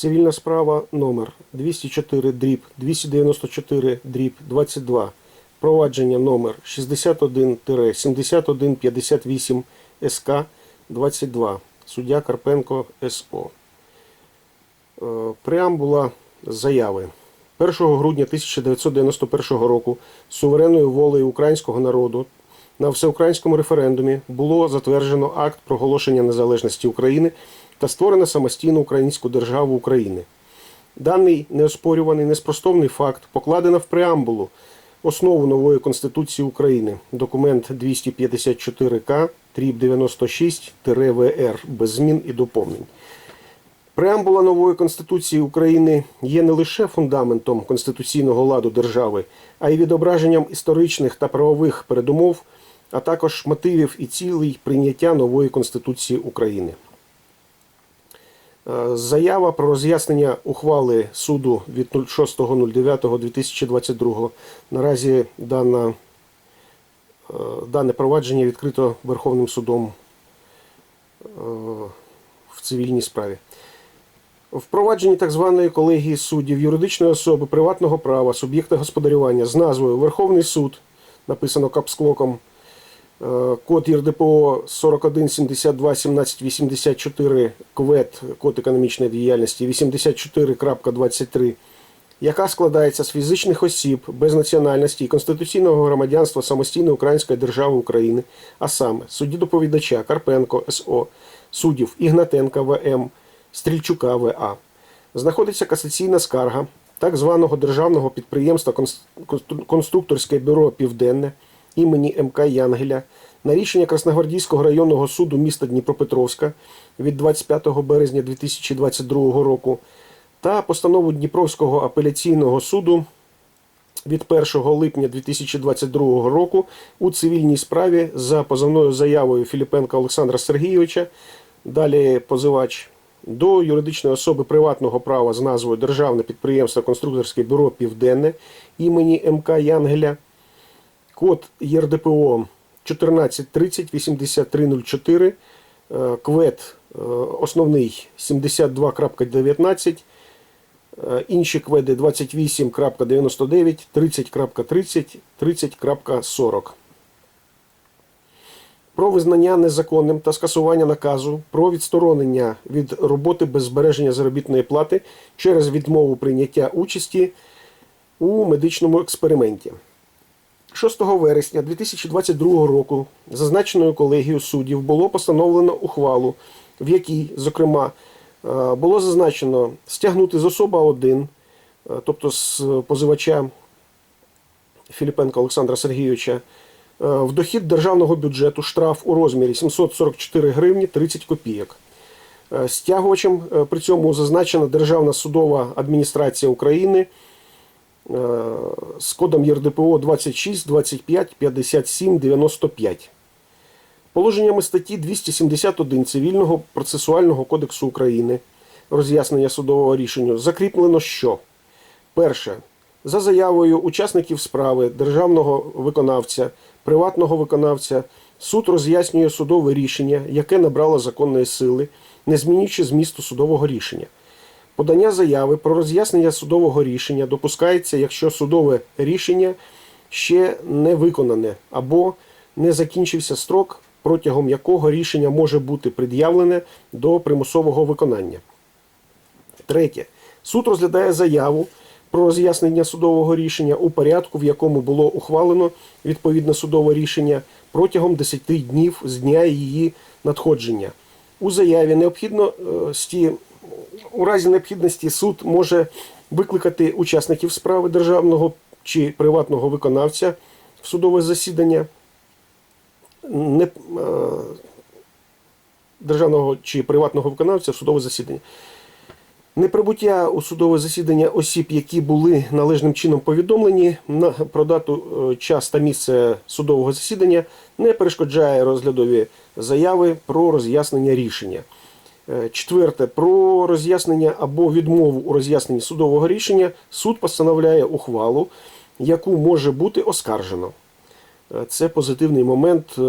Цивільна справа номер 204 дріб 294 дріб 22. Провадження номер 61-7158 СК 22. Суддя Карпенко СО. Е, Преамбула заяви. 1 грудня 1991 року суверенною волею українського народу на всеукраїнському референдумі було затверджено акт проголошення незалежності України та створено самостійну українську державу України. Даний неоспорюваний неспростовний факт покладено в преамбулу основу нової Конституції України, документ 254К, тріб 96-ВР, без змін і доповнень. Преамбула нової Конституції України є не лише фундаментом конституційного ладу держави, а й відображенням історичних та правових передумов, а також мотивів і цілей прийняття нової Конституції України. Е, Заява про роз'яснення ухвали суду від 06.09.2022. Наразі дана, е, дане провадження відкрито Верховним судом е, в цивільній справі. Впровадженні так званої колегії суддів юридичної особи приватного права, суб'єкта господарювання з назвою Верховний суд, написано капсклоком, код ЄРДПО 4172 1784 КВЕД, код економічної діяльності 84.23, яка складається з фізичних осіб без національності і конституційного громадянства самостійної Української держави України, а саме судді доповідача Карпенко СО, суддів Ігнатенка ВМ, Стрільчука ВА. Знаходиться касаційна скарга так званого державного підприємства Конструкторське бюро Південне імені МК Янгеля на рішення Красногвардійського районного суду міста Дніпропетровська від 25 березня 2022 року та постанову Дніпровського апеляційного суду від 1 липня 2022 року у цивільній справі за позовною заявою Філіпенка Олександра Сергійовича, далі позивач, до юридичної особи приватного права з назвою Державне підприємство Конструкторське бюро Південне імені МК Янгеля, код ЄРДПО 14308304, е, КВЕД е, основний 72.19, Е, Інші кведи 28.99, 30.30, 30.40. Про визнання незаконним та скасування наказу про відсторонення від роботи без збереження заробітної плати через відмову прийняття участі у медичному експерименті. 6 вересня 2022 року зазначеною колегією суддів було постановлено ухвалу, в якій, зокрема, е, було зазначено стягнути з особа 1, е, тобто з позивача Філіпенка Олександра Сергійовича, е, в дохід державного бюджету штраф у розмірі 744 гривні 30 копійок. Стягувачем при цьому зазначена Державна судова адміністрація України з кодом ЄРДПО 26 25 57 95. Положеннями статті 271 Цивільного процесуального кодексу України роз'яснення судового рішення закріплено, що перше. За заявою учасників справи державного виконавця, приватного виконавця, суд роз'яснює судове рішення, яке набрало законної сили, не змінюючи змісту судового рішення. Подання заяви про роз'яснення судового рішення допускається, якщо судове рішення ще не виконане або не закінчився строк, протягом якого рішення може бути пред'явлене до примусового виконання. Третє. Суд розглядає заяву про роз'яснення судового рішення у порядку, в якому було ухвалено відповідне судове рішення протягом 10 днів з дня її надходження. У заяві необхідно е, у разі необхідності суд може викликати учасників справи державного чи приватного виконавця в судове засідання не, е, державного чи приватного виконавця в судове засідання. Неприбуття у судове засідання осіб, які були належним чином повідомлені про дату, е, час та місце судового засідання, не перешкоджає розглядові заяви про роз'яснення рішення. Е, Четверте, про роз'яснення або відмову у роз'ясненні судового рішення суд постановляє ухвалу, яку може бути оскаржено. Е, Це позитивний момент е,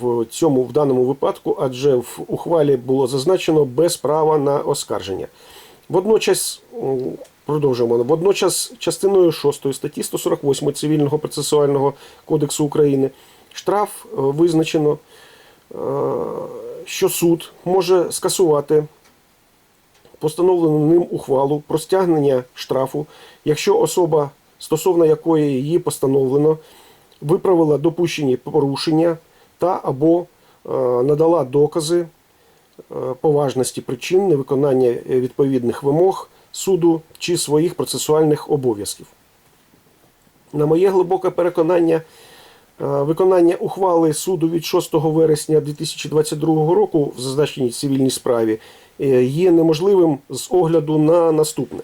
в цьому в даному випадку, адже в ухвалі було зазначено без права на оскарження. Водночас, продовжуємо, водночас частиною 6 статті 148 Цивільного процесуального кодексу України штраф визначено, що суд може скасувати постановлену ним ухвалу про стягнення штрафу, якщо особа, стосовно якої її постановлено, виправила допущені порушення та або е, надала докази е, поважності причин невиконання відповідних вимог суду чи своїх процесуальних обов'язків. На моє глибоке переконання, виконання ухвали суду від 6 вересня 2022 року в зазначеній цивільній справі е, є неможливим з огляду на наступне.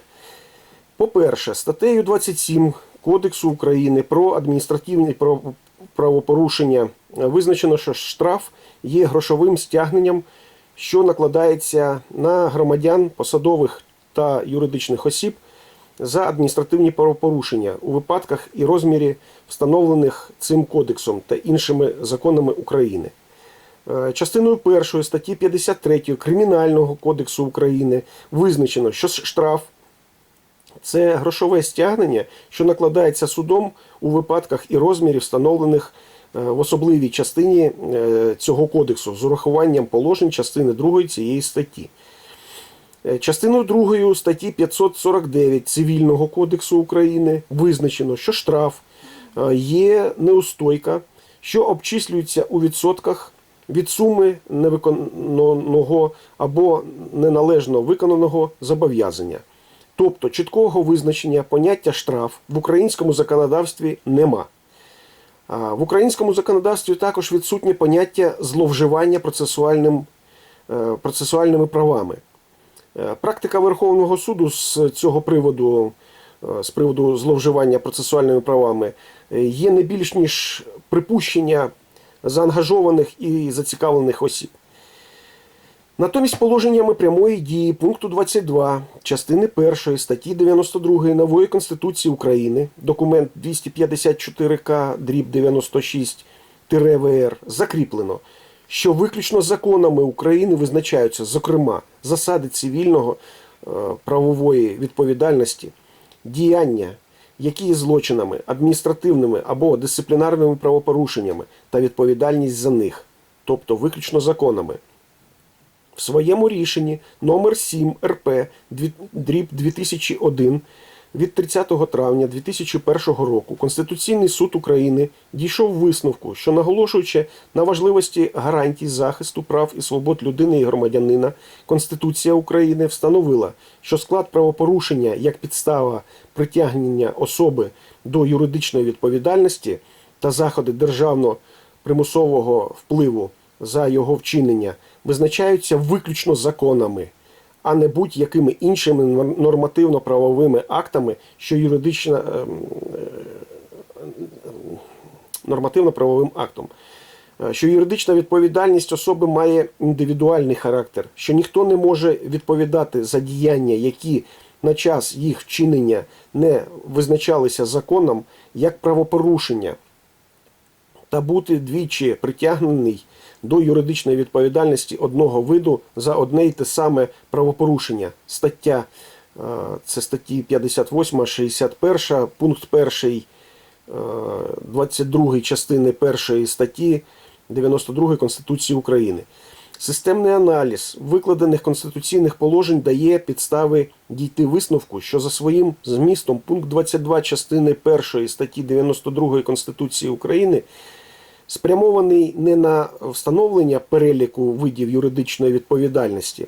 По-перше, статтею 27 Кодексу України про адміністративні право- правопорушення е, визначено, що штраф є грошовим стягненням, що накладається на громадян, посадових та юридичних осіб за адміністративні правопорушення у випадках і розмірі, встановлених цим кодексом та іншими законами України. Е, Частиною першої статті 53 Кримінального кодексу України визначено, що штраф це грошове стягнення, що накладається судом у випадках і розмірів, встановлених е, в особливій частині е, цього кодексу з урахуванням положень частини 2 цієї статті. Е, Частиною 2 статті 549 Цивільного кодексу України визначено, що штраф е, є неустойка, що обчислюється у відсотках від суми невиконаного або неналежно виконаного зобов'язання. Тобто чіткого визначення поняття штраф в українському законодавстві нема. В українському законодавстві також відсутнє поняття зловживання процесуальним, е, процесуальними правами. Е, Практика Верховного суду з цього приводу, е, з приводу зловживання процесуальними правами, е, є не більш ніж припущення заангажованих і зацікавлених осіб. Натомість положеннями прямої дії пункту 22 частини 1 статті 92 Нової Конституції України, документ 254К дріб 96 ВР закріплено, що виключно законами України визначаються, зокрема, засади цивільного е, правової відповідальності, діяння, які є злочинами, адміністративними або дисциплінарними правопорушеннями та відповідальність за них, тобто виключно законами. В своєму рішенні номер 7 РП дріб 2001 від 30 травня 2001 року Конституційний суд України дійшов висновку, що наголошуючи на важливості гарантій захисту прав і свобод людини і громадянина, Конституція України встановила, що склад правопорушення як підстава притягнення особи до юридичної відповідальності та заходи державно примусового впливу за його вчинення визначаються виключно законами, а не будь-якими іншими нор- нормативно-правовими актами, що юридично ем, нормативно-правовим актом. Е, Що юридична відповідальність особи має індивідуальний характер, що ніхто не може відповідати за діяння, які на час їх вчинення не визначалися законом, як правопорушення, та бути двічі притягнений до юридичної відповідальності одного виду за одне й те саме правопорушення. Стаття е, це статті 58, 61, пункт 1, 22 частини 1 статті 92 Конституції України. Системний аналіз викладених конституційних положень дає підстави дійти висновку, що за своїм змістом пункт 22 частини 1 статті 92 Конституції України спрямований не на встановлення переліку видів юридичної відповідальності.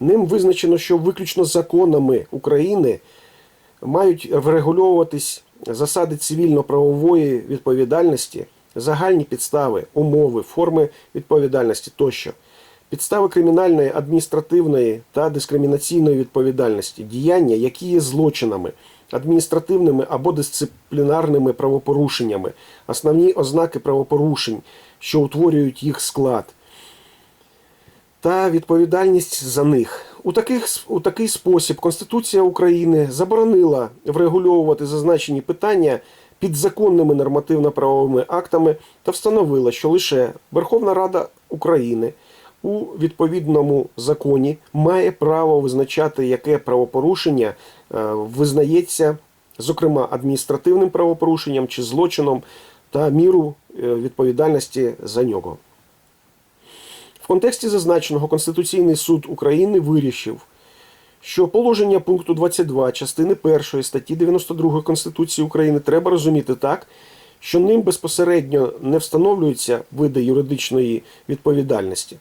Ним визначено, що виключно законами України мають врегульовуватись засади цивільно-правової відповідальності, загальні підстави, умови, форми відповідальності тощо. Підстави кримінальної, адміністративної та дискримінаційної відповідальності, діяння, які є злочинами, адміністративними або дисциплінарними правопорушеннями, основні ознаки правопорушень, що утворюють їх склад, та відповідальність за них. У, таких, у такий спосіб Конституція України заборонила врегульовувати зазначені питання підзаконними нормативно-правовими актами та встановила, що лише Верховна Рада України у відповідному законі має право визначати, яке правопорушення визнається, зокрема, адміністративним правопорушенням чи злочином та міру е, відповідальності за нього. В контексті зазначеного Конституційний суд України вирішив, що положення пункту 22 частини 1 статті 92 Конституції України треба розуміти так, що ним безпосередньо не встановлюються види юридичної відповідальності.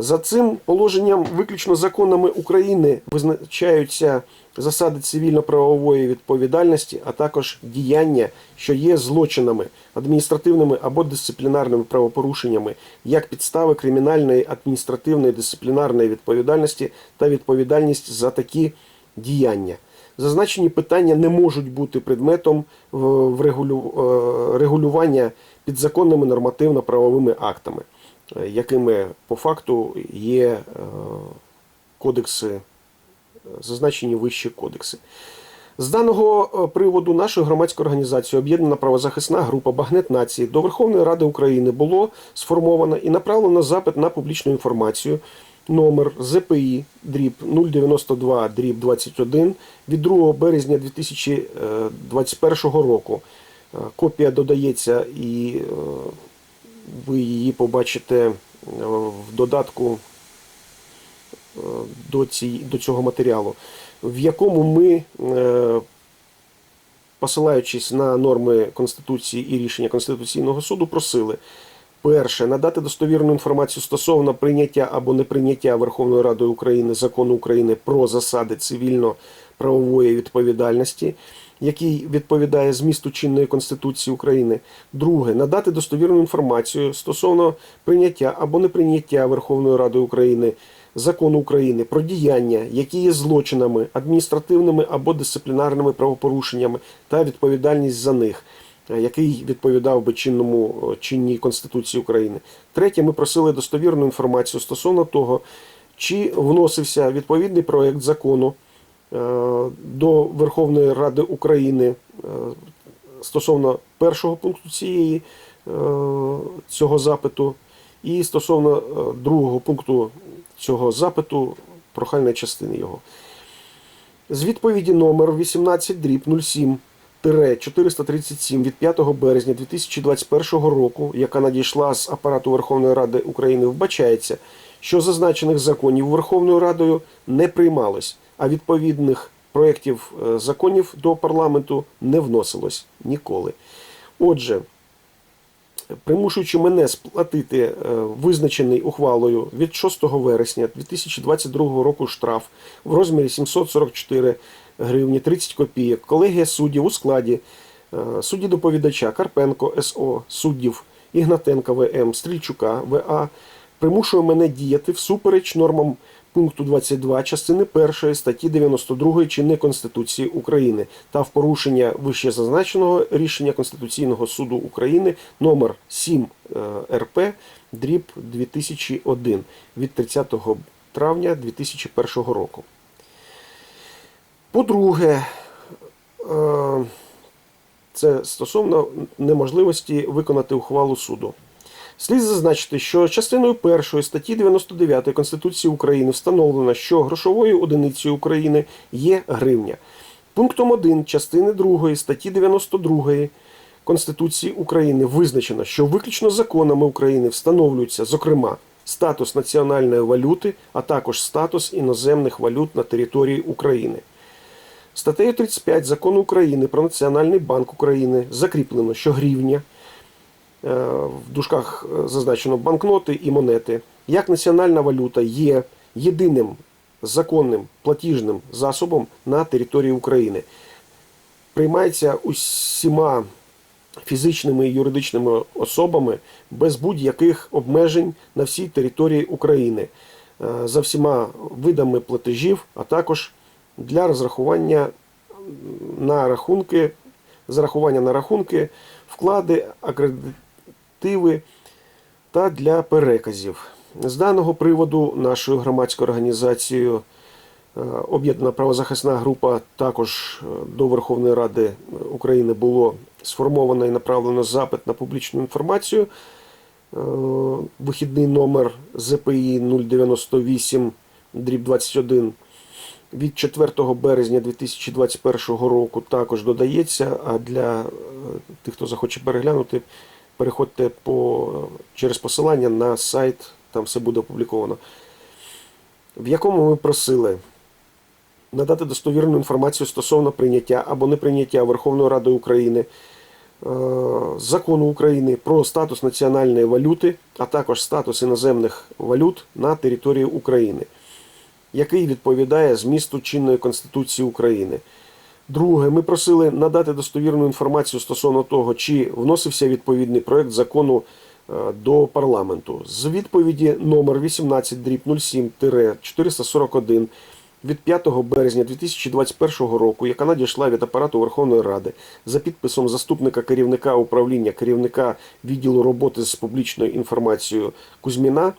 За цим положенням виключно законами України визначаються засади цивільно-правової відповідальності, а також діяння, що є злочинами, адміністративними або дисциплінарними правопорушеннями, як підстави кримінальної, адміністративної, дисциплінарної відповідальності та відповідальність за такі діяння. Зазначені питання не можуть бути предметом регулю- е, регулювання підзаконними нормативно-правовими актами, е, якими по факту є е, кодекси, е, зазначені вищі кодекси. З даного е, приводу нашою громадською організацією Об'єднана правозахисна група Багнет Нації до Верховної Ради України було сформовано і направлено запит на публічну інформацію номер ЗПІ дріб 092 дріб 21 від 2 березня 2021 року. Е, Копія додається і е, ви її побачите е, в додатку е, до, ці, до цього матеріалу, в якому ми, е, посилаючись на норми Конституції і рішення Конституційного суду, просили перше надати достовірну інформацію стосовно прийняття або неприйняття Верховною Радою України закону України про засади цивільно-правової відповідальності. Який відповідає змісту чинної Конституції України. Друге, надати достовірну інформацію стосовно прийняття або неприйняття Верховною Радою України закону України про діяння, які є злочинами, адміністративними або дисциплінарними правопорушеннями та відповідальність за них, е, який відповідав би чинному е, чинній Конституції України. Третє, ми просили достовірну інформацію стосовно того, чи вносився відповідний проект закону до Верховної Ради України е, стосовно першого пункту цієї е, цього запиту, і стосовно е, другого пункту цього запиту, прохальної частини його. З відповіді номер 18 дріб 07 437 від 5 березня 2021 року, яка надійшла з апарату Верховної Ради України, вбачається, що зазначених законів Верховною Радою не приймалось, а відповідних проєктів е, законів до парламенту не вносилось ніколи. Отже, примушуючи мене сплатити е, визначений ухвалою від 6 вересня 2022 року штраф в розмірі 744 гривні 30 копійок, колегія суддів у складі е, судді доповідача Карпенко СО, суддів Ігнатенка ВМ, Стрільчука ВА примушує мене діяти всупереч нормам пункту 22 частини 1 статті 92 чинної Конституції України та в порушення вище зазначеного рішення Конституційного суду України номер 7 е, РП дріб 2001 від 30 травня 2001 року. По-друге, е, це стосовно неможливості виконати ухвалу суду. Слід зазначити, що частиною першої статті 99 Конституції України встановлено, що грошовою одиницею України є гривня. Пунктом 1 частини 2 статті 92 Конституції України визначено, що виключно законами України встановлюється, зокрема, статус національної валюти, а також статус іноземних валют на території України. Статтею 35 Закону України про Національний банк України закріплено, що гривня в дужках е, зазначено банкноти і монети, як національна валюта є єдиним законним платіжним засобом на території України. Приймається усіма фізичними і юридичними особами без будь-яких обмежень на всій території України е, за всіма видами платежів, а також для розрахування на рахунки, зарахування на рахунки, вклади, акредитиви та для переказів. З даного приводу нашою громадською організацією е, Об'єднана правозахисна група також е, до Верховної Ради України було сформовано і направлено запит на публічну інформацію вихідний номер ЗПІ 098 дріб 21 від 4 березня 2021 року також додається. А для е, тих, хто захоче переглянути, переходьте по, через посилання на сайт, там все буде опубліковано. В якому ми просили надати достовірну інформацію стосовно прийняття або неприйняття Верховною Радою України е, закону України про статус національної валюти, а також статус іноземних валют на території України, який відповідає змісту чинної Конституції України. Друге, ми просили надати достовірну інформацію стосовно того, чи вносився відповідний проект закону е, до парламенту. З відповіді номер 18 дріб 07 441 від 5 березня 2021 року, яка надійшла від апарату Верховної Ради за підписом заступника керівника управління керівника відділу роботи з публічною інформацією Кузьміна,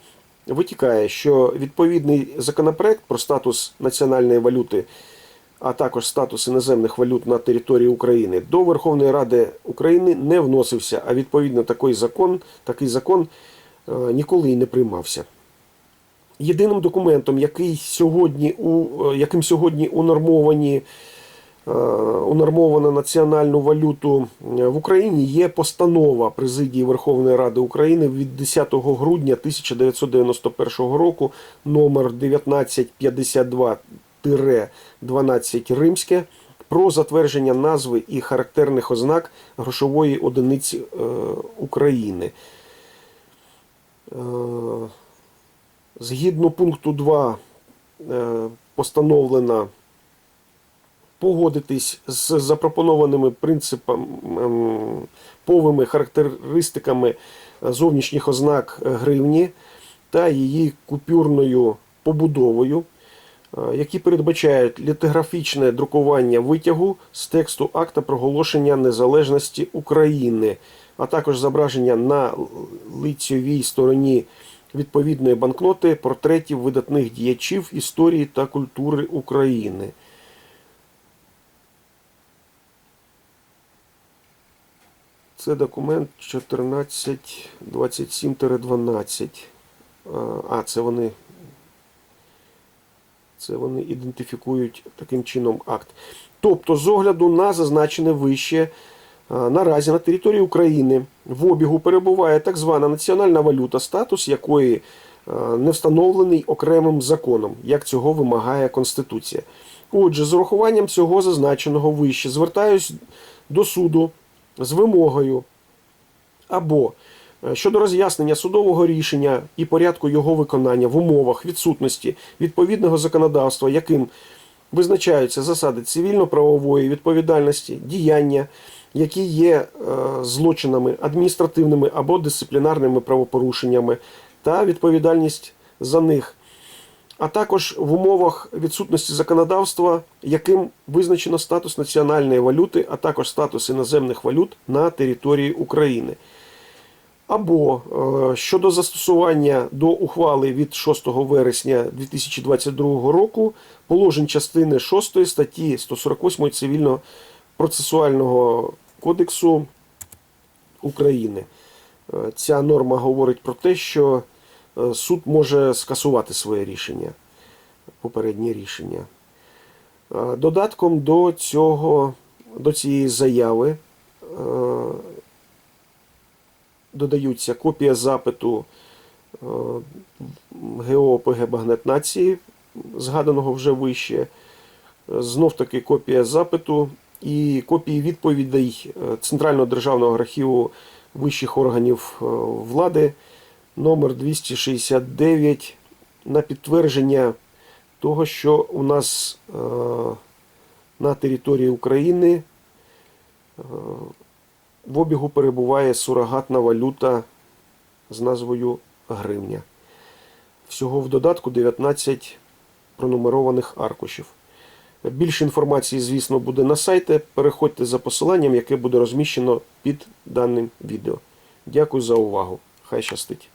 витікає, що відповідний законопроект про статус національної валюти, а також статус іноземних валют на території України до Верховної Ради України не вносився, а відповідно такий закон, такий закон е, ніколи і не приймався. Єдиним документом, який сьогодні у, е, яким сьогодні унормовані, е, унормовано національну валюту в Україні, є постанова Президії Верховної Ради України від 10 грудня 1991 року номер 1952-12 Римське про затвердження назви і характерних ознак грошової одиниці е, України. Е, Згідно пункту 2 е, постановлено погодитись з запропонованими принципами ем, повими характеристиками зовнішніх ознак гривні та її купюрною побудовою, які передбачають літографічне друкування витягу з тексту акта проголошення незалежності України, а також зображення на лицьовій стороні відповідної банкноти портретів видатних діячів історії та культури України. Це документ 1427-12. А, це вони. Це вони ідентифікують таким чином акт. Тобто, з огляду на зазначене вище, наразі на території України в обігу перебуває так звана національна валюта, статус якої не встановлений окремим законом, як цього вимагає Конституція. Отже, з урахуванням цього зазначеного вище звертаюсь до суду з вимогою або е, щодо роз'яснення судового рішення і порядку його виконання в умовах відсутності відповідного законодавства, яким визначаються засади цивільно-правової відповідальності, діяння, які є е, злочинами адміністративними або дисциплінарними правопорушеннями, та відповідальність за них, а також в умовах відсутності законодавства, яким визначено статус національної валюти, а також статус іноземних валют на території України. Або е, щодо застосування до ухвали від 6 вересня 2022 року положень частини 6 статті 148 Цивільного процесуального кодексу України. Е, Ця норма говорить про те, що е, суд може скасувати своє рішення, попереднє рішення. Додатком до цього, до цієї заяви додаються копія запиту е, ГО Багнет Нації, згаданого вже вище. Знов таки копія запиту і копії відповідей е, Центрального державного архіву вищих органів е, влади номер 269 на підтвердження того, що у нас е, на території України е, в обігу перебуває сурогатна валюта з назвою гривня. Всього в додатку 19 пронумерованих аркушів. Більше інформації, звісно, буде на сайті. Переходьте за посиланням, яке буде розміщено під даним відео. Дякую за увагу. Хай щастить!